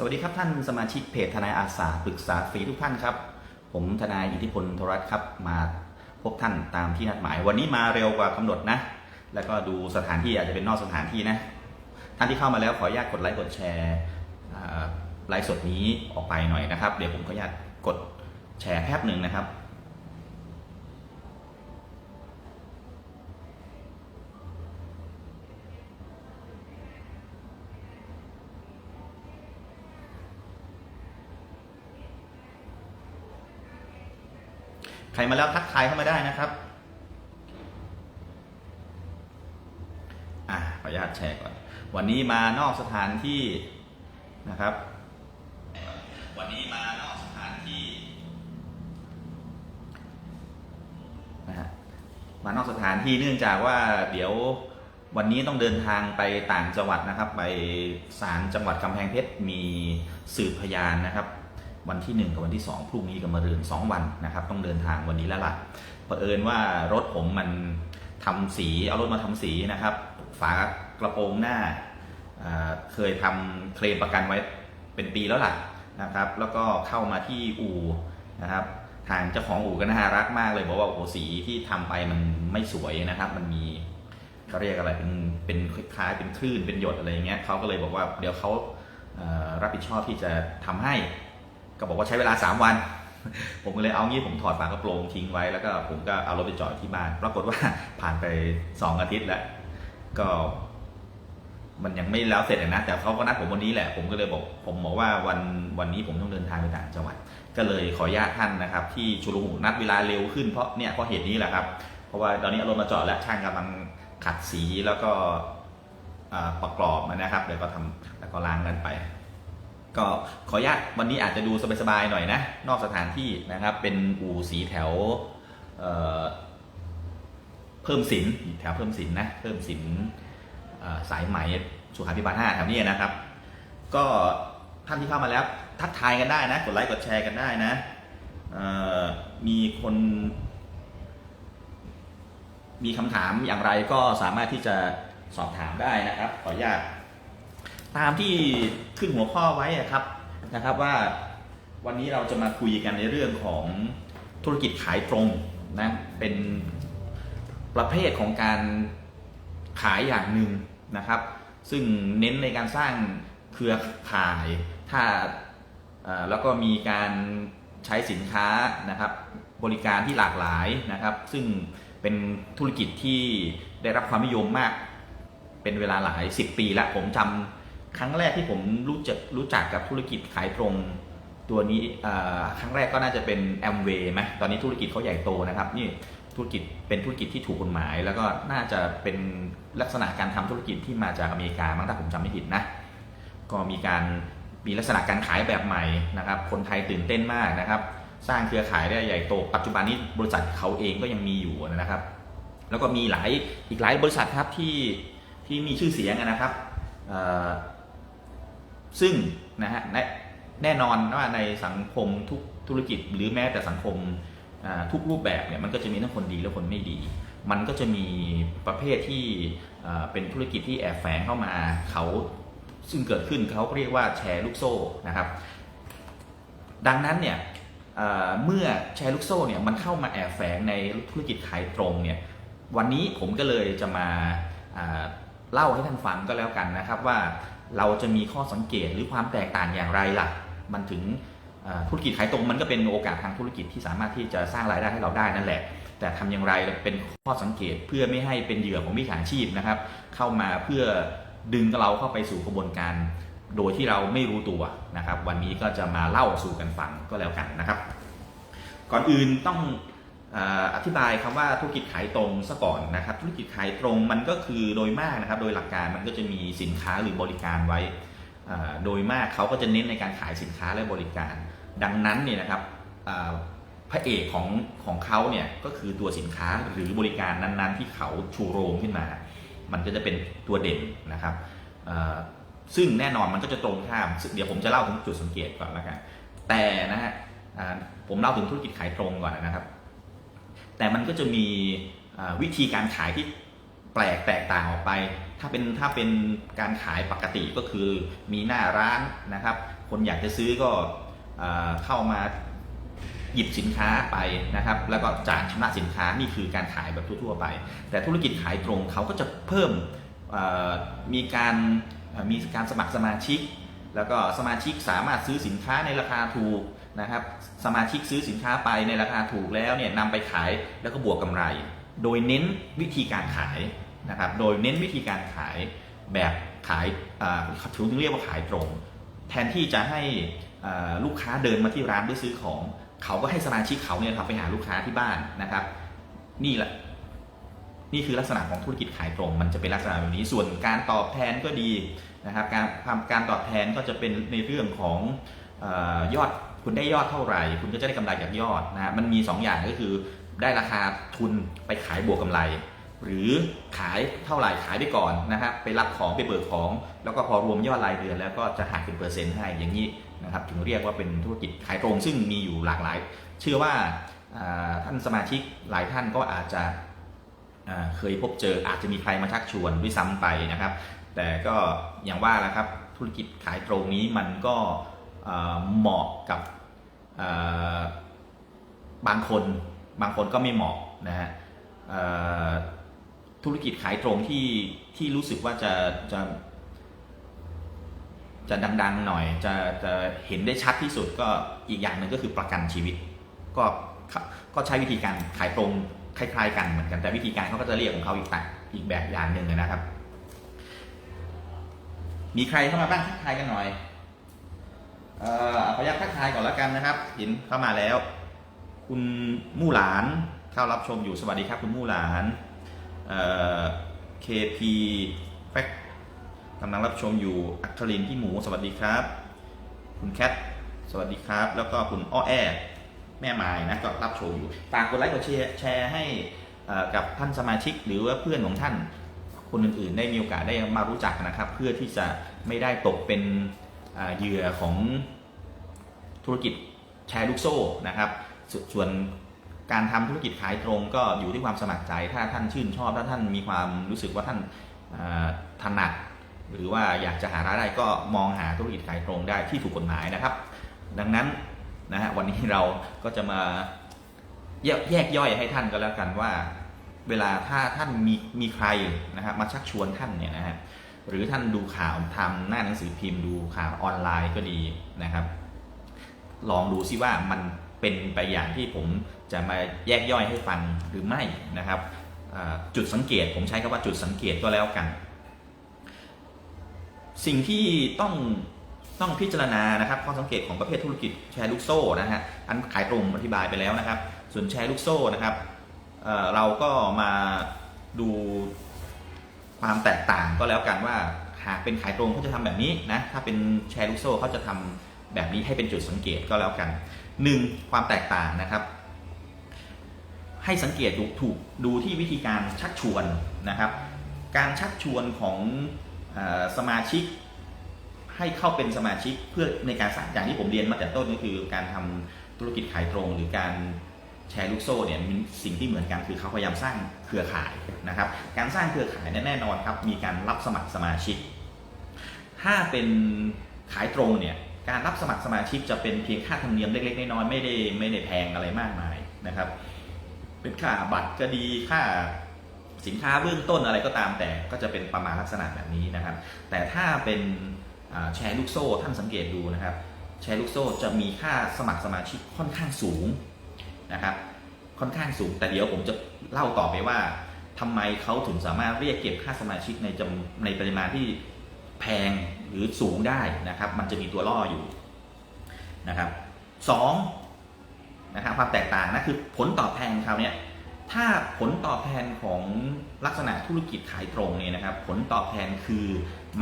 สวัสดีครับท่านสมาชิกเพจทนายอาสาปรึกษาฟรีทุกท่านครับ ผมทนายอิทธิพลโทรัตครับมาพบท่านตามที่นัดหมาย วันนี้มาเร็วกว่ากำหนดนะ แล้วก็ดูสถานที่อาจจะเป็นนอกสถานที่นะ ท่านที่เข้ามาแล้วขออนุญาตกดไลค์กดแชร์ไลฟ์สดนี้ออกไปหน่อยนะครับ เดี๋ยวผมขออนุญาตกดแชร์แป๊บหนึ่งนะครับ ใค รมาแล้วทักทายเข้ามาได้นะครับอะขออนุญาตแชร์ก่อน วันนี้มานอกสถานที่นะครับ วันนี้มานอกสถานที่นะฮะมานอกสถานที่เนื่องจากว่าเดี๋ยววันนี้ต้องเดินทางไปต่างจังหวัดนะครับ ไปศาลจังหวัดกำแพงเพชรมีสืบพยานนะครับ วันที่ 1 กับวันที่ 2 พรุ่งนี้กับมะรืน2 วันนะครับ ต้องเดินทางวันนี้แล้วล่ะเผอิญว่ารถผมมันทำสีเอารถมาทำสีนะครับ ฝากระโปรงหน้าเคยทำเคลมประกันไว้เป็นปีแล้วล่ะนะครับ แล้วก็เข้ามาที่อู่นะครับ ทางเจ้าของอู่ก็น่ารักมากเลยบอกว่าโอ้โหสีที่ทำไปมันไม่สวยนะครับ มันมีเขาเรียกอะไรเป็นเป็นคล้ายเป็นคลื่นเป็นหยดอะไรอย่างเงี้ยเขาก็เลยบอกว่าเดี๋ยวเขารับผิดชอบที่จะทำให้ ก็บอกว่าใช้เวลา 3 วัน ผมก็เลยเอางี้ผมถอดฝากระโปรงทิ้งไว้แล้วก็ผมก็เอารถไปจอดที่บ้าน ปรากฏว่าผ่านไป 2 อาทิตย์แล้ว ก็ มันยังไม่แล้วเสร็จอะนะแต่เขาก็นัดผมวันนี้แหละ ผมก็เลยบอก ผมบอกว่าวันวันนี้ผมต้องเดินทางไปต่างจังหวัด ก็เลยขออนุญาตท่านนะครับ ที่ชุลมุนนัดเวลาเร็วขึ้นเพราะเนี่ยเพราะเหตุนี้แหละครับ เพราะว่าตอนนี้เอารถมาจอดแล้วช่างกำลังขัดสีแล้วก็ประกอบนะครับเดี๋ยวก็ทำแล้วก็ล้างกันไป ก็ขออนุญาตวันนี้อาจจะดูสบายๆหน่อยนะ นอกสถานที่นะครับ เป็นอู่สีแถวเเพิ่มสินแถวเพิ่มสินนะเพิ่มสินสายไหมสุขาภิบาลห้าแถวนี้นะครับ ก็ท่านที่เข้ามาแล้วทักทายกันได้นะ กดไลค์กดแชร์กันได้นะมีคน มีคำถามอย่างไรก็สามารถที่จะสอบถามได้นะครับ ขออนุญาต ตามที่ขึ้นหัวข้อไว้อะครับนะครับว่าวันนี้เราจะมาคุยกันในเรื่องของธุรกิจขายตรงนะเป็นประเภทของการขายอย่างหนึ่งนะครับ ซึ่งเน้นในการสร้างเครือข่ายถ้าแล้วก็มีการใช้สินค้านะครับ บริการที่หลากหลายนะครับ ซึ่งเป็นธุรกิจที่ได้รับความนิยมมาก เป็นเวลาหลาย 10 ปีแล้วผมจำ ครั้งแรกที่ผมรู้จักรู้จักกับธุรกิจขายตรงตัวนี้ครั้งแรกก็น่าจะเป็นแอมเวย์ไหมตอนนี้ธุรกิจเขาใหญ่โตนะครับนี่ธุรกิจเป็นธุรกิจที่ถูกกฎหมาย แล้วก็น่าจะเป็นลักษณะการทำธุรกิจที่มาจากอเมริกามั้งถ้าผมจำไม่ผิดนะก็มีการมีลักษณะการขายแบบใหม่นะครับ คนไทยตื่นเต้นมากนะครับ สร้างเครือข่ายได้ใหญ่โต ปัจจุบันนี้บริษัทเขาเองก็ยังมีอยู่นะครับ แล้วก็มีหลายอีกหลายบริษัทครับที่ที่มีชื่อเสียงนะครับ ซึ่งนะฮะแน่นอนว่าในสังคมทุกธุรกิจ หรือแม้แต่สังคมทุกรูปแบบเนี่ยมันก็จะมีทั้งคนดีและคนไม่ดี มันก็จะมีประเภทที่เป็นธุรกิจที่แอบแฝงเข้ามาเขาซึ่งเกิดขึ้นเขาเรียกว่าแชร์ลูกโซ่นะครับ ดังนั้นเนี่ยเมื่อแชร์ลูกโซ่เนี่ยมันเข้ามาแอบแฝงในธุรกิจขายตรงเนี่ยวันนี้ผมก็เลยจะมาเล่าให้ท่านฟังก็แล้วกันนะครับว่า เราจะมีข้อสังเกตหรือความแตกต่างอย่างไรล่ะ มันถึงธุรกิจขายตรงมันก็เป็นโอกาสทางธุรกิจที่สามารถที่จะสร้างรายได้ให้เราได้นั่นแหละ แต่ทำอย่างไรเป็นข้อสังเกตเพื่อไม่ให้เป็นเหยื่อของมิจฉาชีพนะครับ เข้ามาเพื่อดึงเราเข้าไปสู่กระบวนการ โดยที่เราไม่รู้ตัวนะครับ วันนี้ก็จะมาเล่าสู่กันฟังก็แล้วกันนะครับ ก่อนอื่นต้อง อธิบายคำว่าธุรกิจขายตรงซะก่อนนะครับ ธุรกิจขายตรงมันก็คือโดยมากนะครับ โดยหลักการมันก็จะมีสินค้าหรือบริการไว้ โดยมากเขาก็จะเน้นในการขายสินค้าและบริการ ดังนั้นเนี่ยนะครับพระเอกของของเขาเนี่ยก็คือตัวสินค้าหรือบริการนั้นๆ ที่เขาชูโรงขึ้นมา มันก็จะเป็นตัวเด่นนะครับซึ่งแน่นอนมันก็จะตรงข้าม เดี๋ยวผมจะเล่าถึงจุดสังเกตก่อนแล้วกันแต่นะฮะผมเล่าถึงธุรกิจขายตรงก่อนนะครับ แต่มันก็จะมีวิธีการขายที่แปลกแตกต่างออกไป ถ้าเป็นถ้าเป็นการขายปกติก็คือมีหน้าร้านนะครับ คนอยากจะซื้อก็เข้ามาหยิบสินค้าไปนะครับ แล้วก็จ่ายชำระสินค้านี่คือการขายแบบทั่วๆไป แต่ธุรกิจขายตรงเขาก็จะเพิ่มมีการมีการสมัครสมาชิก แล้วก็สมาชิกสามารถซื้อสินค้าในราคาถูก นะครับ สมาชิกซื้อสินค้าไปในราคาถูกแล้วเนี่ยนำไปขายแล้วก็บวกกำไร โดยเน้นวิธีการขายนะครับ โดยเน้นวิธีการขายแบบขายถือเรียกว่าขายตรง แทนที่จะให้ลูกค้าเดินมาที่ร้านเพื่อซื้อของ เขาก็ให้สมาชิกเขาเนี่ยครับไปหาลูกค้าที่บ้านนะครับ นี่แหละนี่คือลักษณะของธุรกิจขายตรง มันจะเป็นลักษณะแบบนี้ส่วนการตอบแทนก็ดีนะครับ การความการตอบแทนก็จะเป็นในเรื่องของออยอด คุณได้ยอดเท่าไหร่ คุณก็จะได้กำไรจากยอดนะฮะมันมี 2 อย่างก็คือ ได้ราคาทุนไปขายบวกกำไร หรือขายเท่าไหร่ขายไปก่อนนะครับไปรับของไปเบิกของ แล้วก็พอรวมยอดรายเดือนแล้วก็จะหักเป็นเปอร์เซ็นต์ให้อย่างนี้นะครับถึงเรียกว่าเป็นธุรกิจขายตรงซึ่งมีอยู่หลากหลาย เชื่อว่าท่านสมาชิกหลายท่านก็อาจจะเคยพบเจออาจจะมีใครมาชักชวนด้วยซ้ำไปนะครับ แต่ก็อย่างว่าแล้วครับธุรกิจขายตรงนี้มันก็ เหมาะกับบางคนบางคนก็ไม่เหมาะนะฮะธุรกิจขายตรงที่ที่รู้สึกว่าจะจะจะดังๆหน่อยจะจะเห็นได้ชัดที่สุดก็อีกอย่างหนึ่งก็คือประกันชีวิต ก็ก็ใช้วิธีการขายตรงคล้ายๆ กันเหมือนกันแต่วิธีการเขาก็จะเรียกของเขาอีกแบบอีกแบบอย่างหนึ่งนะครับ มีใครเข้ามาบ้างทักทายกันหน่อย เอ่อขออนุญาตทักทายก่อนแล้วกันนะครับ เห็นเข้ามาแล้ว คุณมู่หลานเข้ารับชมอยู่สวัสดีครับ คุณมู่หลานเอ่อ KP Fact กำลังรับชมอยู่อัครินที่หมูสวัสดีครับ คุณแคทสวัสดีครับ แล้วก็คุณอ้อแอแม่ไม้นะก็รับชมอยู่ฝากกดไลค์กดแชร์ให้อ่อกับท่านสมาชิกหรือว่าเพื่อนของท่านคนอื่นๆ ได้มีโอกาสได้มารู้จักนะครับ เพื่อที่จะไม่ได้ตกเป็น เหยื่อของธุรกิจแชร์ลูกโซ่นะครับสส่วนการทำธุรกิจขายตรงก็อยู่ที่ความสมัครใจ ถ้าท่านชื่นชอบ ถ้าท่านมีความรู้สึกว่าท่านถนัด หรือว่าอยากจะหารายได้ก็มองหาธุรกิจขายตรงได้ที่ถูกกฎหมายนะครับ ดังนั้นนะฮะวันนี้เราก็จะมาแยแยกย่อยให้ท่านก็แล้วกันว่า เวลาถ้าท่านมีมีใครนะครับมาชักชวนท่านเนี่ยนะฮะ หรือท่านดูข่าวทำหน้าหนังสือพิมพ์ดูข่าวออนไลน์ก็ดีนะครับ ลองดูซิว่ามันเป็นไปอย่างที่ผมจะมาแยกย่อยให้ฟังหรือไม่นะครับจุดสังเกตผมใช้คำว่าจุดสังเกตก็แล้วกัน สิ่งที่ต้องต้องพิจารณานะครับข้อสังเกตของประเภทธุรกิจแชร์ลูกโซ่นะฮะอันขายตรงอธิบายไปแล้วนะครับ ส่วนแชร์ลูกโซ่นะครับเเราก็มาดู ความแตกต่างก็แล้วกันว่าหากเป็นขายตรงเขาจะทำแบบนี้นะถ้าเป็นแชร์ลูกโซ่เขาจะทำแบบนี้ให้เป็นจุดสังเกตก็แล้วกันหนึ่งความแตกต่างนะครับ ให้สังเกตดูถูกดูที่วิธีการชักชวนนะครับ การชักชวนของอสมาชิกให้เข้าเป็นสมาชิกเพื่อในการสั่งอย่างที่ผมเรียนมาแต่ต้นก็คือการทำธุรกิจขายตรงหรือการ แชร์ลูกโซ่เนี่ยมีสิ่งที่เหมือนกันคือเขาพยายามสร้างเครือข่ายนะครับ การสร้างเครือข่ายเนี่ยแน่นอนครับ มีการรับสมัครสมาชิก ถ้าเป็นขายตรงเนี่ยการรับสมัครสมาชิกจะเป็นเพียงค่าธรรมเนียมเล็กๆน้อยๆไม่ได้ไม่ได้แพงอะไรมากมายนะครับ เป็นค่าบัตรก็ดีค่าสินค้าเบื้องต้นอะไรก็ตามแต่ก็จะเป็นประมาณลักษณะแบบนี้นะครับ แต่ถ้าเป็นแชร์ลูกโซ่ท่านสังเกตดูนะครับ แชร์ลูกโซ่จะมีค่าสมัครสมาชิกค่อนข้างสูง นะครับ ค่อนข้างสูงแต่เดี๋ยวผมจะเล่าต่อไปว่าทำไมเขาถึงสามารถเรียกเก็บค่าสมาชิกในจำในปริมาณที่แพงหรือสูงได้นะครับ มันจะมีตัวล่ออยู่นะครับสองนะครับความแตกต่างนะคือผลตอบแทนเขาเนี่ยถ้าผลตอบแทนของลักษณะธุรกิจขายตรงเนี่ยนะครับ ผลตอบแทนคือ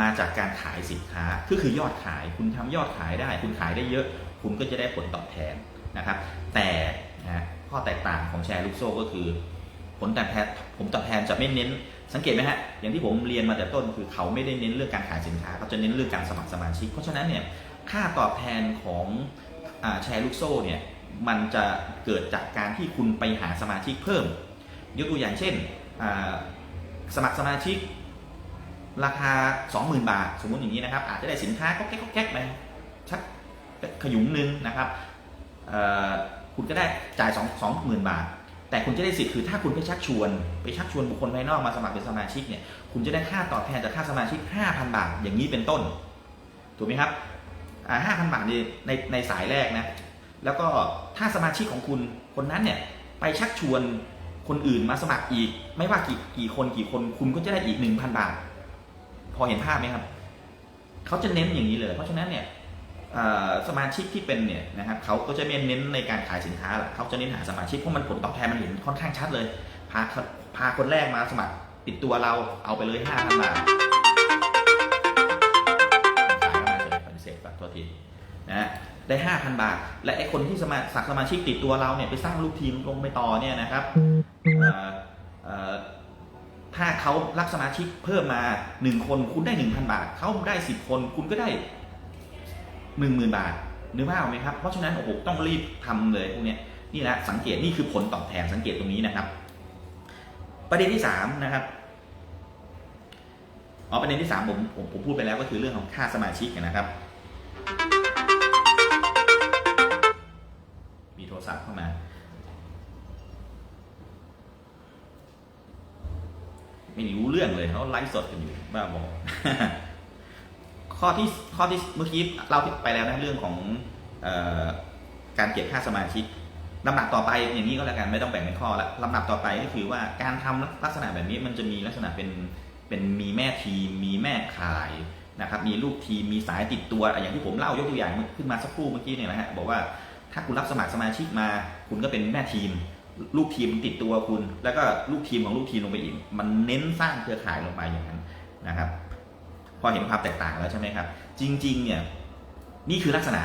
มาจากการขายสินค้าก็คือยอดขาย คุณทำยอดขายได้ คุณขายได้เยอะ คุณก็จะได้ผลตอบแทนนะครับ แต่ นะข้อแตกต่างของแชร์ลูกโซ่ก็คือ ผลตอบแทนผมตอบแทนจะไม่เน้น สังเกตไหมฮะอย่างที่ผมเรียนมาแต่ต้นคือเขาไม่ได้เน้นเรื่องการขายสินค้าเขาจะเน้นเรื่องการสมัครสมาชิก เพราะฉะนั้นเนี่ยค่าตอบแทนของอแชร์ลูกโซ่เนี่ยมันจะเกิดจากการที่คุณไปหาสมาชิกเพิ่ม ยกตัวอย่างเช่นสมัครสมาชิก ราคา 20,000 บาท สมมติอย่างนี้นะครับ อาจจะได้สินค้าก็แก๊กก็แก๊กไปชักขยุมหนึ่งนะครับ คุณก็ได้จ่าย2 20,000 บาท แต่คุณจะได้สิทธิ์คือถ้าคุณไปชักชวน ไปชักชวนบุคคลภายนอกมาสมัครเป็นสมาชิกเนี่ยคุณจะได้ค่าตอบแทนจากค่าสมาชิก 5,000 บาท อย่างนี้เป็นต้น ถูกไหมครับอ่า5,000บาทในในในสายแรกนะ แล้วก็ถ้าสมาชิกของคุณคนนั้นเนี่ยไปชักชวนคนอื่นมาสมัครอีก ไม่ว่ากี่กี่คนกี่คนคุณก็จะได้อีก 1,000 บาท พอเห็นภาพไหมครับเขาจะเน้นอย่างนี้เลย เพราะฉะนั้นเนี่ย สมาชิกที่เป็นเนี่ยนะครับเขาก็จะเน้นในการขายสินค้าหรอกเขาจะเน้นหาสมาชิกเพราะมันผลตอบแทนมันเห็นค่อนข้างชัดเลยพาพาคนแรกมาสมัครติดตัวเราเอาไปเลย5,000บาทขายมามาเฉยปฏิเสธแบบโทษทีนะฮะได้ 5,000 บาท และไอ้คนที่สมัครสักสมาชิกติดตัวเราเนี่ยไปสร้างลูกทีมลงไปต่อเนี่ยนะครับถ้าเขารับสมาชิกเพิ่มมา 1 คนคุณได้ 1,000 บาท เขาได้ 10 คนคุณก็ได้ 10,000บาทนึกภาพออกไหมครับ เพราะฉะนั้นโอ้โหต้องรีบทำเลยพวกเนี้ยนี่แหละสังเกตนี่คือผลตอบแทนสังเกตตรงนี้นะครับ ประเด็นที่3นะครับอ๋อประเด็นที่3ผมผมผมพูดไปแล้วก็คือเรื่องของค่าสมาชิกนะครับ มีโทรศัพท์เข้ามาไม่รู้เรื่องเลยเขาไลฟ์สดกันอยู่บ้าบอ ข้อที่ข้อที่เมื่อกี้เราไปแล้วนะเรื่องของออการเก็บค่าสมาชิกลำดับต่อไปอย่างนี้ก็แล้วกันไม่ต้องแบ่งเป็นข้อละลำดับต่อไปก็คือว่าการทำลักษณะแบบนี้มันจะมีลักษณะเป็นเป็นมีแม่ทีม มีแม่ขายนะครับ มีลูกทีมมีสายติดตัวอย่างที่ผมเล่ายกตัวอย่างขึ้นมาสักครู่เมื่อกี้เนี่ยนะฮะบอกว่าถ้าคุณรับสมัครสมาชิกมา คุณก็เป็นแม่ทีม ลูกทีมติดตัวคุณ แล้วก็ลูกทีมของลูกทีมลงไปอีกมันเน้นสร้างเครือข่ายลงไปอย่างนั้นนะครับ อเห็นความแตกต่างแล้วใช่ไหมครับ จริง ๆ เนี่ยนี่คือลักษณะ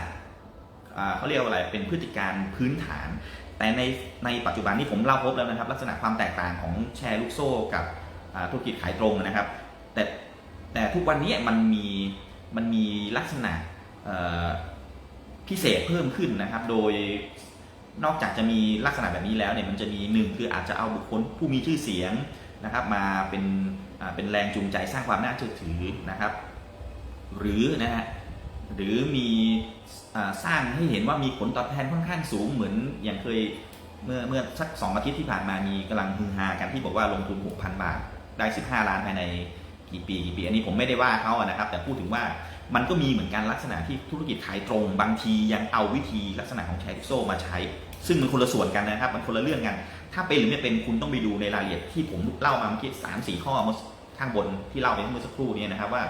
เขาเรียกว่าอะไรเป็นพฤติการพื้นฐาน แต่ในในปัจจุบันนี้ผมเล่าพบแล้วนะครับ ลักษณะความแตกต่างของแชร์ลูกโซ่กับธุรกิจขายตรงนะครับ แต่แต่ทุกวันนี้มันมีมันมีลักษณะพิเศษเพิ่มขึ้นนะครับ โดยนอกจากจะมีลักษณะแบบนี้แล้วเนี่ยมันจะมีหนึ่งคืออาจจะเอาบุคคลผู้มีชื่อเสียงนะครับ มาเป็น เป็นแรงจูงใจสร้างความน่าเชื่อถือนะครับ หรือนะฮะหรือมีอ่าสร้างให้เห็นว่ามีผลตอบแทนค่อนข้างสูงเหมือนอย่างเคยเมื่อเมื่อสักสองอาทิตย์ที่ผ่านมามีกำลังฮือฮากันที่บอกว่าลงทุน 6,000 บาท ได้ 15 ล้านภายในกี่ปีกี่ปี อันนี้ผมไม่ได้ว่าเขาอะนะครับ แต่พูดถึงว่ามันก็มีเหมือนกันลักษณะที่ธุรกิจขายตรง บางทียังเอาวิธีลักษณะของแชร์ลูกโซ่มาใช้ ซึ่งมันคนละส่วนกันนะครับ มันคนละเรื่องกัน ถ้าเป็นหรือไม่เป็นคุณต้องไปดูในรายละเอียดที่ผมเล่ามาเมื่อกี้สามสี่ข้อเมื่อ ข้างบนที่เล่าไปเมื่อสักครู่นี้นะครับว่า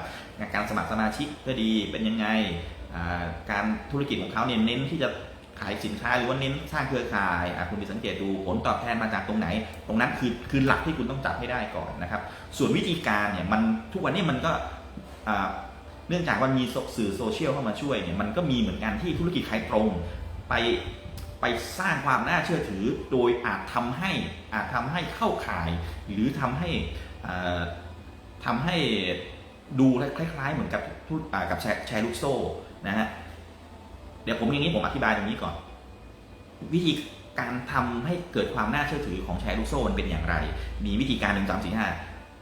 การสมัครสมาชิกก็ดีเป็นยังไงการธุรกิจของเขาเนี่ยเน้นที่จะขายสินค้าหรือว่าเน้นสร้างเครือข่ายคุณไปสังเกตดูผลตอบแทนมาจากตรงไหน ตรงนั้นคือคือหลักที่คุณต้องจับให้ได้ก่อนนะครับ ส่วนวิธีการเนี่ยมันทุกวันนี้มันก็เนื่องจากว่ามีสื่อโซเชียลเข้ามาช่วยเนี่ยมันก็มีเหมือนกันที่ธุรกิจขายตรงไปไปสร้างความน่าเชื่อถือโดยอาจทำให้อาจทำให้เข้าข่าย หรือทำให้ อ่าทำให้ดูคล้ายๆ เหมือนกับพูดกับแชร์ลูกโซ่นะฮะเดี๋ยวผมอย่างนี้ผมอธิบายตรงนี้ก่อน วิธีการทำให้เกิดความน่าเชื่อถือของแชร์ลูกโซ่มันเป็นอย่างไร มีวิธีการหนึ่งสามสี่ห้า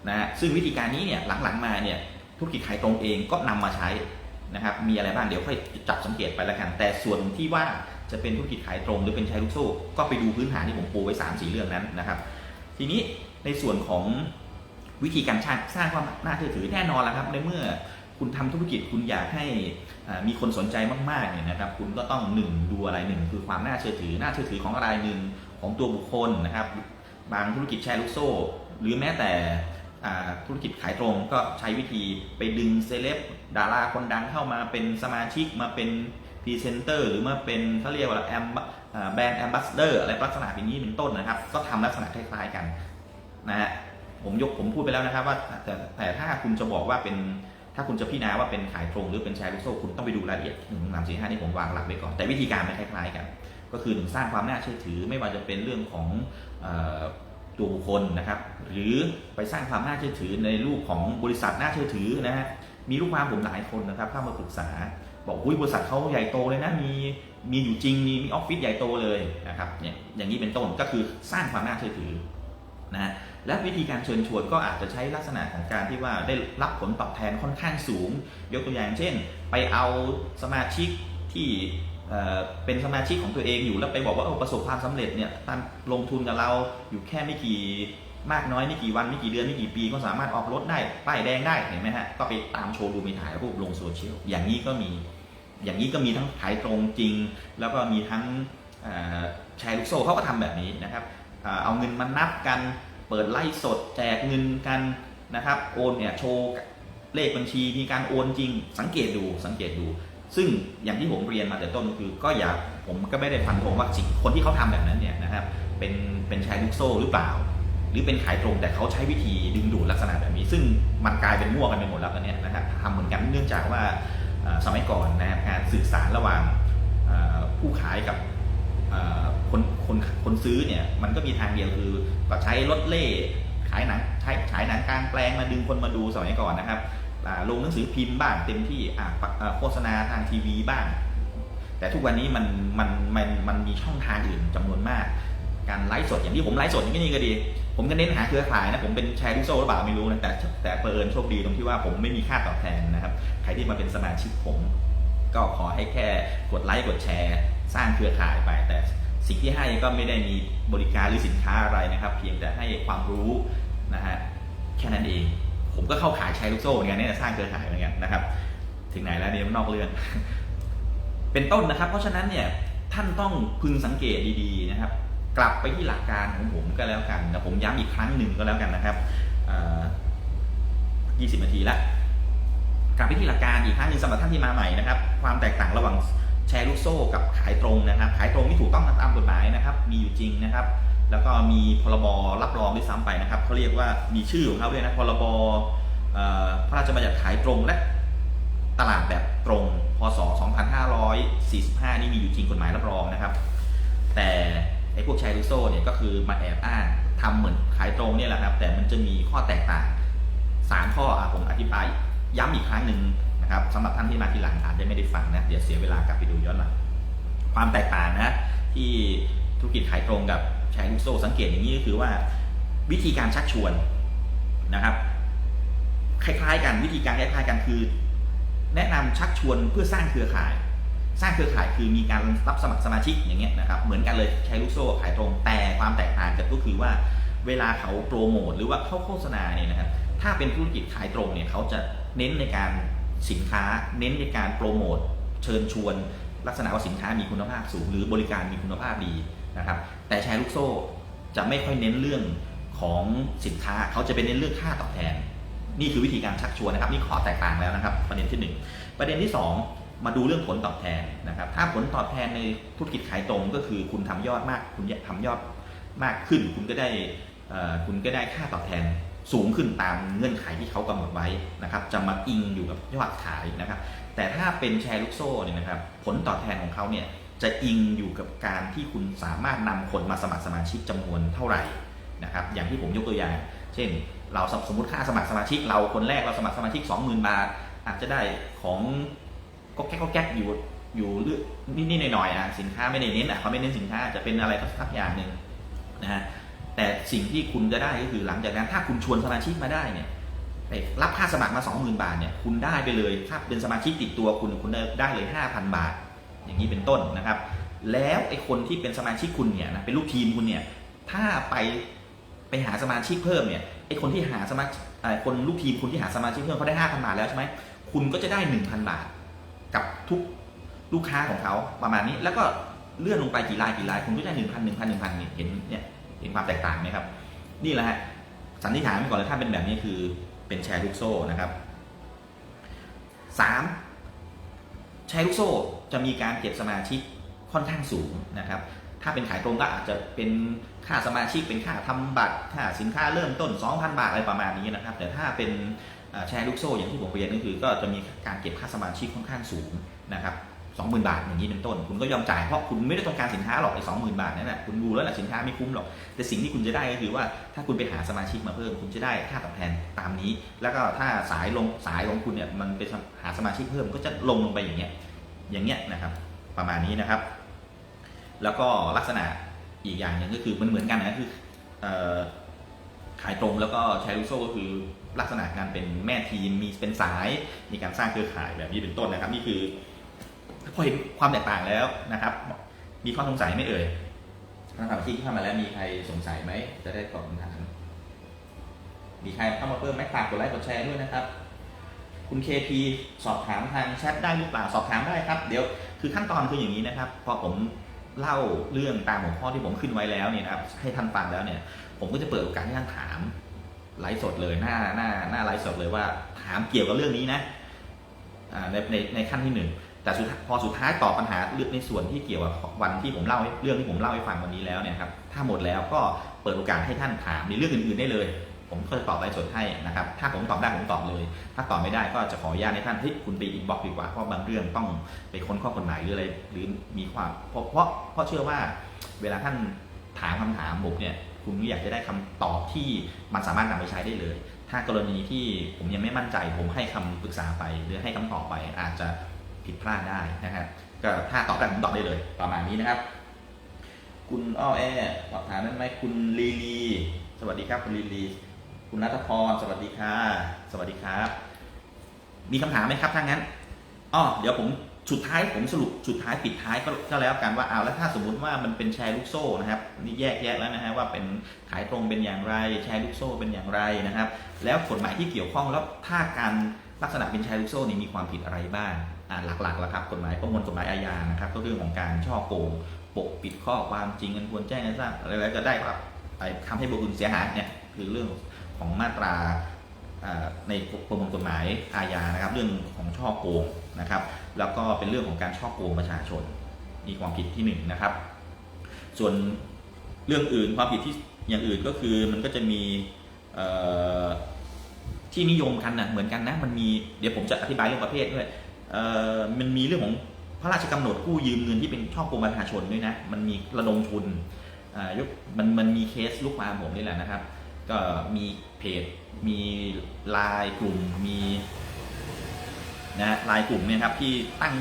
นะฮะซึ่งวิธีการนี้เนี่ยหลังๆมาเนี่ยธุรกิจขายตรงเองก็นำมาใช้นะครับมีอะไรบ้างเดี๋ยวค่อยจับสังเกตไปล้วกัน แต่ส่วนที่ว่าจะเป็นธุรกิจขายตรงหรือเป็นแชร์ลูกโซ่ ก็ไปดูพื้นฐานที่ผมปูไว้3ามสี่เรื่องนั้นนะครับ ทีนี้ในส่วนของ วิธีการสร้างความน่าเชื่อถือแน่นอนแล้วครับในเมื่อคุณทำธุรกิจคุณอยากให้มีคนสนใจมากๆเนี่ยนะครับ คุณก็ต้องหนึ่งดูอะไรหนึ่งคือความน่าเชื่อถือน่าเชื่อถือของอะไรหนึ่งของตัวบุคคลนะครับ บางธุรกิจแชร์ลูกโซ่ หรือแม้แต่ธุรกิจขายตรงก็ใช้วิธีไปดึงเซเลบดาราคนดังเข้ามาเป็นสมาชิกมาเป็นพรีเซนเตอร์หรือมาเป็นเขาเรียกว่าแอมแบรนด์แอมบาสเดอร์อะไรลักษณะเป็นนี้เป็นต้นนะครับ ก็ทำลักษณะคล้ายๆกันนะฮะ ผมยกผมพูดไปแล้วนะครับว่าแต่แต่ถ้าคุณจะบอกว่าเป็นถ้าคุณจะพิจารณาว่าเป็นขายตรงหรือเป็นแชร์ลูกโซ่คุณต้องไปดูรายละเอียดหนึ่งสามสี่ห้าที่ผมวางหลักไว้ก่อนแต่วิธีการมันคล้ายๆกัน ก็คือหนึ่งสร้างความน่าเชื่อถือ ไม่ว่าจะเป็นเรื่องของออตัวบุคคลนะครับหรือไปสร้างความน่าเชื่อถือในรูปของบริษัทน่าเชื่อถือนะฮะมีลูกความผมหลายคนนะครับเข้ามาปรึกษา บอกอุ้ยบริษัทเขาใหญ่โตเลยนะมีมีอยู่จริงมีมีออฟฟิศใหญ่โตเลยนะครับเนี่ยอย่างนี้เป็นต้นก็คือสร้างความน่าเชื่อถือ นะและวิธีการเชิญชวนก็อาจจะใช้ลักษณะของการที่ว่าได้รับผลตอบแทนค่อนข้างสูง ยกตัวอย่างเช่น ไปเอาสมาชิกที่เป็นสมาชิกของตัวเองอยู่แล้วไปบอกว่าประสบความสำเร็จเนี่ยตามลงทุนกับเราอยู่แค่ไม่กี่มากน้อยไม่กี่วันไม่กี่เดือนไม่กี่ปีก็สามารถออกรถได้ป้ายแดงได้เห็นไหมฮะก็ไปตามโชว์รูมไปถ่ายรูปลงโซเชียลอย่างนี้ก็มี อย่างนี้ก็มีทั้งขายตรงจริง แล้วก็มีทั้งแชร์ลูกโซ่เขาก็ทำแบบนี้นะครับ เอาเงินมานับกัน เปิดไล่สดแจกเงินกันนะครับ โอนเนี่ยโชว์เลขบัญชีมีการโอนจริง สังเกตดูสังเกตดู ซึ่งอย่างที่ผมเรียนมาแต่ต้นคือ ก็อย่าผมก็ไม่ได้ฟันธงว่าสิ่งคนที่เขาทำแบบนั้นเนี่ยนะครับ เป็นเป็นชร์ลูกโซ่หรือเปล่า หรือเป็นขายตรงแต่เขาใช้วิธีดึงดูดลักษณะแบบนี้ ซึ่งมันกลายเป็นมั่วกันไปหมดแล้วตอนเนี้ยนะครับทำเหมือนกันเนื่องจากว่าสมัยก่อนนะครับการสื่อสารระหว่างผู้ขายกับ คนคนคนซื้อเนี่ยมันก็มีทางเดียวคือก็ใช้รถเล่ขายหนังใช้ขายหนังกลางแปลงมาดึงคนมาดูสมัยก่อนนะครับลงหนังสือพิมพ์บ้างเต็มที่โฆษณาทางทีวีบ้าง แต่ทุกวันนี้มันมันมันมันมีช่องทางอื่นจำนวนมาก การไลฟ์สดอย่างที่ผมไลฟ์สดอย่างนี้ก็ดี ผมก็เน้นหาเครือข่ายนะผมเป็นแชร์ลูกโซ่หรือเปล่าไม่รู้นะแต่แต่เปิดโชคดีตรงที่ว่าผมไม่มีค่าตอบแทนนะครับ ใครที่มาเป็นสมาชิกผม ก็ขอให้แค่กดไลค์กดแชร์ สร้างเครือข่ายไป แต่สิ่งที่ให้ก็ไม่ได้มีบริการหรือสินค้าอะไรนะครับ เพียงแต่ให้ความรู้นะฮะแค่นั้นเอง ผมก็เข้าขายแชร์ลูกโซ่เหมือนกันเนี่ยสร้างเครือข่ายเหมือนกันนะครับ ถึงไหนแล้วเนี่ยนอกเรื่องเป็นต้นนะครับ เพราะฉะนั้นเนี่ยท่านต้องพึงสังเกตดีๆนะครับ กลับไปที่หลักการของผมก็แล้วกันนะผมย้ำอีกครั้งหนึ่งก็แล้วกันนะครับ20นาทีละกลับไปที่หลักการอีกครั้งหนึ่งสำหรับท่านที่มาใหม่นะครับ ความแตกต่างระหว่าง แชร์ลูกโซ่กับขายตรงนะครับ ขายตรงที่ถูกต้องตามกฎหมายนะครับ มีอยู่จริงนะครับ แล้วก็มีพรบรับรองด้วยซ้ำไปนะครับเขาเรียกว่ามีชื่อของเขาด้วยนะพรบพระราชบัญญัติขายตรงและตลาดแบบตรง พศ 2545 นี่มีอยู่จริงกฎหมายรับรองนะครับ แต่ไอ้พวกแชร์ลูกโซ่เนี่ยก็คือมาแอบอ้างทำเหมือนขายตรงเนี่ยแหละครับ แต่มันจะมีข้อแตกต่าง 3 ข้ออผมอธิบายย้ำอีกครั้งหนึ่ง นะครับสำหรับท่านที่มาทีหลังอาจจะไม่ได้ฟังนะเดี๋ยวเสียเวลากลับไปดูย้อนหลังความแตกต่างนะที่ธุรกิจขายตรงกับแชร์ลูกโซ่สังเกตอย่างนี้ก็คือว่าวิธีการชักชวนนะครับ คล้ายๆ กันวิธีการคล้ายๆกันคือ แนะนำชักชวนเพื่อสร้างเครือข่าย สร้างเครือข่ายคือมีการรับสมัครสมาชิกอย่างเงี้ยนะครับเหมือนกันเลยใช้ลูกโซ่ขายตรงแต่ความแตกต่างกันก็คือว่าเวลาเขาโปรโมทหรือว่าเข้าโฆษณาเนี่ยนะครับถ้าเป็นธุรกิจขายตรงเนี่ยเขาจะเน้นในการ สินค้าเน้นในการโปรโมทเชิญชวน ลักษณะว่าสินค้ามีคุณภาพสูง หรือบริการมีคุณภาพดีนะครับ แต่แชร์ลูกโซ่จะไม่ค่อยเน้นเรื่องของสินค้าเขาจะเป็นเน้นเรื่องค่าตอบแทน นี่คือวิธีการชักชวนนะครับ นี่ขอแตกต่างแล้วนะครับ ประเด็นที่หนึ่งประเด็นที่ 2 มาดูเรื่องผลตอบแทนนะครับ ถ้าผลตอบแทนในธุรกิจขายตรงก็คือคุณทำยอดมาก คุณทำยอดมากขึ้น คุณก็ได้คุณก็ได้ค่าตอบแทน สูงขึ้นตามเงื่อนไขที่เขากำหนดไว้นะครับ จะมาอิงอยู่กับยอดขายนะครับ แต่ถ้าเป็นแชร์ลูกโซ่เนี่ยนะครับ ผลตอบแทนของเขาเนี่ยจะอิงอยู่กับการที่คุณสามารถนำคนมาสมัครสมาชิกจำนวนเท่าไหร่นะครับ อย่างที่ผมยกตัวอย่าง เช่น เราสมมติค่าสมัครสมาชิก เราคนแรกเราสมัครสมาชิก 20,000 บาท อาจจะได้ของก็แก๊กก็แก๊กอยู่อยู่เรื่องนิดๆหน่อยๆอะสินค้าไม่ได้เน้นอะเขาไม่เน้นสินค้าจะเป็นอะไรสักอย่างหนึ่งนะฮะ แต่สิ่งที่คุณจะได้ก็คือหลังจากนั้นถ้าคุณชวนสมาชิกมาได้เนี่ยรับค่าสมัครมา 20,000 บาทเนี่ยคุณได้ไปเลยถ้าเป็นสมาชิกติดตัวคุณคุณได้เลย 5,000 บาท อย่างนี้เป็นต้นนะครับ แล้วไอ้คนที่เป็นสมาชิกคุณเนี่ยนะเป็นลูกทีมคุณเนี่ยถ้าไปไปหาสมาชิกเพิ่มเนี่ยไอ้คนที่หาสมาชิกคนลูกทีมคุณที่หาสมาชิกเพิ่มเขาได้ 5,000 บาทแล้วใช่ไหมคุณก็จะได้ 1,000 บาท กับทุกลูกค้าของเขาประมาณนี้ แล้วก็เลื่อนลงไปกี่รายกี่รายคุณก็ได้ 1,000 1,000 1,000เนี่ยเห็นเนี่ย เห็นความแตกต่างไหมครับ นี่แหละฮะสันนิษฐานไว้ก่อนเลยถ้าเป็นแบบนี้คือเป็นแชร์ลูกโซ่นะครับสามแชร์ลูกโซ่จะมีการเก็บสมาชิกค่อนข้างสูงนะครับ ถ้าเป็นขายตรงก็อาจจะเป็นค่าสมาชิกเป็นค่าทำบัตรค่าสินค้าเริ่มต้น 2,000 บาทอะไรประมาณนี้นะครับ แต่ถ้าเป็นแชร์ลูกโซ่อย่างที่ผมเรียนก็คือ ก็จะมีการเก็บค่าสมาชิกค่อนข้างสูงนะครับ 20,000 บาทอย่างนี้เป็นต้น คุณก็ยอมจ่ายเพราะคุณไม่ได้ต้องการสินค้าหรอกไอ้20,000บาทนั่นแหละคุณดูแล้วแหละสินค้าไม่คุ้มหรอก แต่สิ่งที่คุณจะได้ก็คือว่าถ้าคุณไปหาสมาชิกมาเพิ่ม คุณจะได้ค่าตอบแทนตามนี้ แล้วก็ถ้าสายลงสายของคุณเนี่ยมันไปหาสมาชิกเพิ่มก็จะลงลงไปอย่างเงี้ยอย่างเงี้ยนะครับประมาณนี้นะครับ แล้วก็ลักษณะอีกอย่างหนึ่งก็คือมันเหมือนกันนะคืออขายตรงแล้วก็แชร์ลูกโซ่ก็คือลักษณะการเป็นแม่ทีมมีเป็นสาย มีการสร้างเครือข่ายแบบนี้เป็นต้นนะครับ นี่คือ พอเห็นความแตกต่างแล้วนะครับ มีข้อสงสัยไหม่เอ่ยคำถามที่เข้ามาแล้วมีใครสงสัยไหม จะได้ตอบคำถาม มีใครเข้ามาเพิ่มไหมฝากกดไลค์กดแชร์ด้วยนะครับ คุณ KP สอบถามทางแชทได้หรือเปล่าสอบถามได้ครับ เดี๋ยวคือขั้นตอนคืออย่างนี้นะครับ พอผมเล่าเรื่องตามหัวข้อที่ผมขึ้นไว้แล้วเนี่ยนะครับให้ท่านฟังแล้วเนี่ย ผมก็จะเปิดโอกาสให้ท่านถามไลฟ์สดเลยหน้าหน้าหน้าไลฟ์สดเลยว่าถามเกี่ยวกับเรื่องนี้นะในในในขั้นที่หนึ่ง แต่พอสุดท้ายตอบปัญหาเรื่องในส่วนที่เกี่ยวกับวันที่ผมเล่าเรื่องที่ผมเล่าให้ฟังวันนี้แล้วเนี่ยครับถ้าหมดแล้วก็เปิดโอกาสให้ท่านถามในเรื่องอื่นๆได้เลย ผมก็จะตอบไลฟ์สดให้นะครับถ้าผมตอบได้ผมตอบเลย ถ้าตอบไม่ได้ก็จะขออนุญาตให้ท่านเฮ้ยคุณไปอินบ็อกดีกว่าเพราะบางเรื่องต้องไปค้นข้อกฎหมายหรืออะไรหรือมีความเพราะเพราะเพราะเชื่อว่าเวลาท่านถามคำถามผมเนี่ยคุณอยากจะได้คำตอบที่มันสามารถนำไปใช้ได้เลย ถ้ากรณีที่ผมยังไม่มั่นใจ ผมให้คำปรึกษาไปหรือให้คำตอบไปอาจจะ ผิดพลาดได้นะครับ ก็ถ้าตอบได้ผมตอบได้เลยประมาณนี้นะครับ คุณอ้อแอตอบถามได้ไหมคุณลีลี สวัสดีครับคุณลีลี คุณนัทพรสวัสดีค่ะสวัสดีครับ มีคำถามไหมครับถ้างั้นอ๋อเดี๋ยวผมสุดท้ายผมสรุปสุดท้ายปิดท้ายก็ก็แล้วกันว่าเอาแล้วถ้าสมมุติว่ามันเป็นแชร์ลูกโซ่นะครับนี่แยกแยะแล้วนะฮะว่าเป็นขายตรงเป็นอย่างไรแชร์ลูกโซ่เป็นอย่างไรนะครับ แล้วกฎหมายที่เกี่ยวข้องแล้วถ้าการ ลักษณะเป็นแชร์ลูกโซ่นี่มีความผิดอะไรบ้างอ่าหลักๆแล้วครับกฎหมายประมวลกฎหมายอาญานะครับก็เรื่องของการช่อโกงปกปิดข้อความจริงกันควรแจ้งให้ทราบอะไรแล้วจะได้ครับไปทำให้บุคคลเสียหายเนี่ยคือเรื่องของมาตราในประมวลกฎหมายอาญานะครับ เรื่องของช่อโกงนะครับ แล้วก็เป็นเรื่องของการช่อโกงประชาชนมีความผิดที่หนึ่งนะครับ ส่วนเรื่องอื่นความผิดที่อย่างอื่นก็คือมันก็จะมี ที่นิยมกันนะเหมือนกันนะมันมีเดี๋ยวผมจะอธิบายเรื่องประเภทด้วยมันมีเรื่องของพระราชกำหนดกู้ยืมเงินที่เป็นช่อโกงประชาชนด้วยนะมันมีระดมทุนยกมันมันมีเคสลูกควาผมนี่แหละนะครับ ก็มีเพจ มีไลน์กลุ่มมีนะไลน์กลุ่มเนี่ยครับที่ตั้ง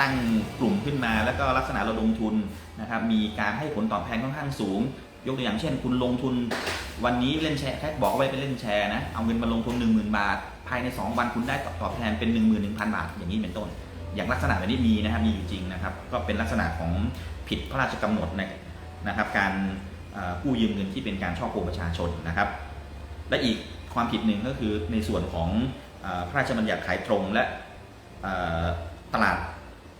ตั้งกลุ่มขึ้นมาแล้วก็ลักษณะระดมทุนนะครับ มีการให้ผลตอบแทนค่อนข้างสูง ยกตัวอย่างเช่น คุณลงทุนวันนี้เล่นแชร์แค่บอกไว้เป็นเล่นแชร์นะ เอาเงินมาลงทุน 1 0,000 บาท ภายใน 2 วันคุณได้ตอบแทนเป็น 11,000 บาท อย่างนี้เป็นต้น อย่างลักษณะแบบนี้มีนะครับมีอยู่จริงนะครับ ก็เป็นลักษณะของผิดพระราชกำหนดนะนะครับ การกู้ยืมเงินที่เป็นการช่อโกงประชาชนนะครับ และอีกความผิดหนึ่งก็คือในส่วนของอพระราชบัญญัติขายตรงและตลาด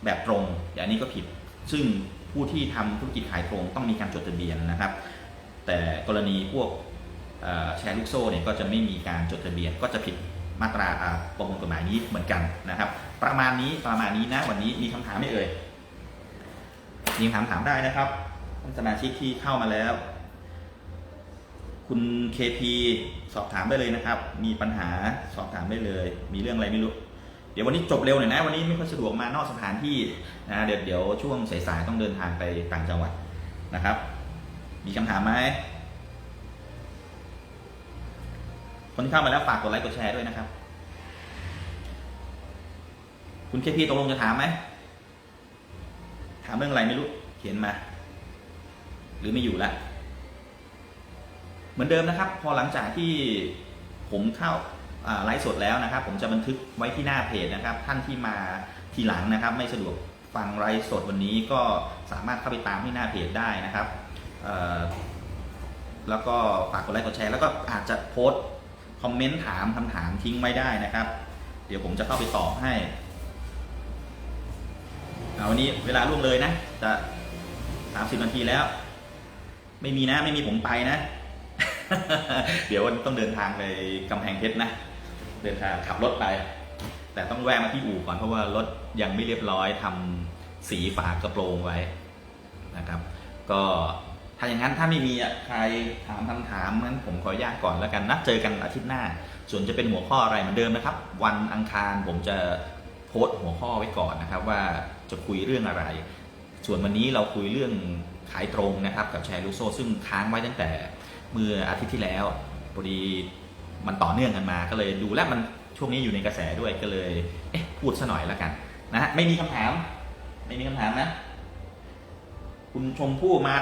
แบบตรงอย่างนี้ก็ผิด ซึ่งผู้ที่ทำธุรกิจขายตรงต้องมีการจดทะเบียนนะครับ แต่กรณีพวกแชร์ลูกโซ่เนี่ยก็จะไม่มีการจดทะเบียนก็จะผิดมาตราประมวลกฎหมายนี้เหมือนกันนะครับ ประมาณนี้ประมาณนี้นะวันนี้มีคำถามไม่เอ่ยมีคำถามถามได้นะครับสมาชิกที่เข้ามาแล้ว คุณ KP สอบถามได้เลยนะครับ มีปัญหาสอบถามได้เลย มีเรื่องอะไรไม่รู้ เดี๋ยววันนี้จบเร็วหน่อยนะ วันนี้ไม่ค่อยสะดวกมานอกสถานที่นะเดี๋ยวเดี๋ยวช่วงสายๆต้องเดินทางไปต่างจังหวัดนะครับ มีคำถามไหมคนที่เข้ามาแล้วฝากกดไลค์กดแชร์ด้วยนะครับ คุณ KP ตกลงจะถามไหม ถามเรื่องอะไรไม่รู้ เขียนมา หรือไม่อยู่ล้วเหมือนเดิมนะครับ พอหลังจากที่ผมเข้าไลฟ์สดแล้วนะครับ ผมจะบันทึกไว้ที่หน้าเพจนะครับ ท่านที่มาทีหลังนะครับ ไม่สะดวกฟังไลฟ์สดวันนี้ก็สามารถเข้าไปตามที่หน้าเพจได้นะครับ แล้วก็ฝากกดไลค์กดแชร์แล้วก็อาจจะโพสต์คอมเมนต์ถามคำถามทิ้งไว้ได้นะครับ เดี๋ยวผมจะเข้าไปตอบให้เอาวันนี้เวลาล่วงเลยนะ จะสามสิบนาทีแล้ว ไม่มีนะไม่มีผมไปนะ เดี๋ยววันต้องเดินทางไปกำแพงเพชรนะ เดินทางขับรถไป แต่ต้องแวะมาที่อู่ก่อนเพราะว่ารถยังไม่เรียบร้อยทำสีฝากระโปรงไว้นะครับ ก็ ถ้าอย่างนั้นถ้าไม่มีอะใครถามคำถามนั้นผมขออนุญาตก่อนแล้วกันนะเจอกันอาทิตย์หน้า ส่วนจะเป็นหัวข้ออะไรเหมือนเดิมนะครับ วันอังคารผมจะโพสต์หัวข้อไว้ก่อนนะครับ ว่าจะคุยเรื่องอะไร ส่วนวันนี้เราคุยเรื่องขายตรงนะครับกับแชร์ลูโซซึ่งค้างไว้ตั้งแต่เมื่ออาทิตย์ที่แล้วพอดีมันต่อเนื่องกันมา ก็เลยดูแล้วมันช่วงนี้อยู่ในกระแสด้วยก็เลยเอ๊ะพูดซะหน่อยแล้วกันนะฮะไม่มีคำถาม ไม่มีคำถามนะ คุณชมพู่มา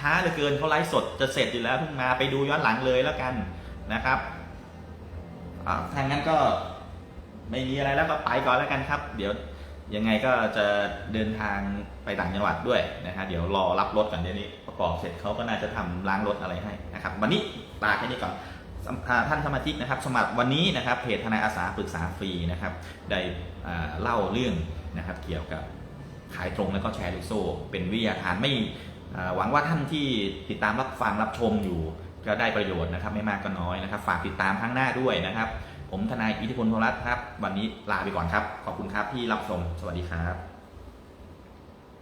ช้าเหลือเกินเขาไลฟ์สดจะเสร็จอยู่แล้วเพิ่งมาไปดูย้อนหลังเลยแล้วกันนะครับอ่าทางนั้นก็ไม่มีอะไรแล้วก็ไปก่อนแล้วกันครับ เดี๋ยวยังไงก็จะเดินทางไปต่างจังหวัดด้วยนะฮะเดี๋ยวรอรับรถก่อนเดี๋ยวนี้ประกอบเสร็จเขาก็น่าจะทำล้างรถอะไรให้นะครับ วันนี้ลาแค่นี้ก่อนท่านสมาชิกนะครับ สมัครวันนี้นะครับเพจทนายอาสาปรึกษาฟรีนะครับ ได้เล่าเรื่องนะครับเกี่ยวกับ ขายตรงแล้วก็แชร์ลูกโซ่ เป็นวิทยาทานไม่หวังว่าท่านที่ติดตามรับฟังรับชมอยู่ก็ได้ประโยชน์นะครับไม่มากก็น้อยนะครับ ฝากติดตามข้างหน้าด้วยนะครับ ผมทนายอิทธิพลพลรัตน์ครับ วันนี้ลาไปก่อนครับ ขอบคุณครับที่รับชมสวัสดีครับ